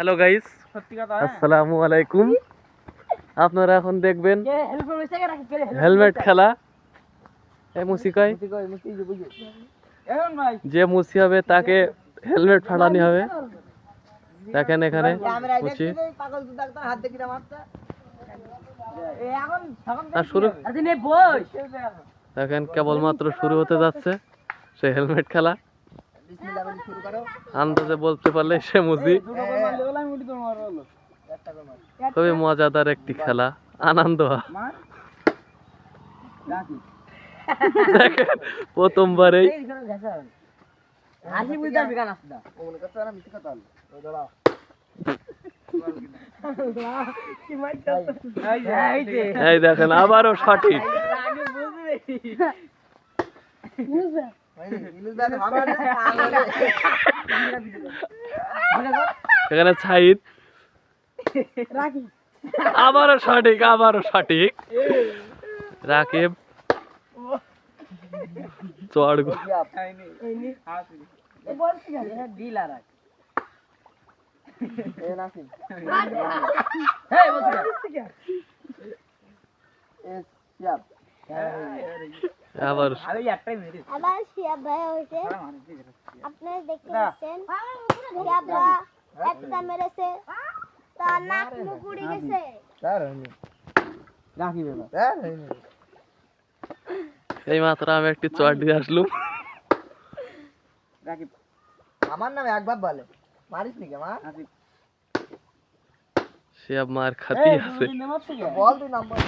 Hello guys আসসালামু আলাইকুম। আপনারা এখন দেখবেন হেলমেট খেলা। এই মুসি কই যে মুসি হবে তাকে হেলমেট ফাটানি হবে। দেখেন এখানে মুসি। পাগল তো ডাক্তার হাত দেখি মারতে। এ এখন তখন আর শুরু? দেখেন কেবলমাত্র শুরু হতে যাচ্ছে। সে হেলমেট খেলা বিসমিল্লাহ বলে শুরু করো আন্দাজে বলতে পারলে সে মার খুবই মজাদার একটি খেলা আনন্দ। প্রথমবারেই। এই দেখেন আবারও সঠিক। এখানে সাইদ আবারও সঠিক আবারও সঠিক রাকিব চড় হ্যাঁ ডিলার আবার আরে একটাই মেরে আবার শিয়া ভাই হয়েছে। আপনারা দেখতে পাচ্ছেন? শিয়া ভা একটা মেরেছে। তার নাক মুখ উড়ে গেছে। রাখি বাবা এই মাত্র আমি একটি চট দিয়ে আসলুম। রাখি আমার নামে একবার বলে। মারিস নাকি মা? সে মার খাতি আছে। বল তুই নাম্বার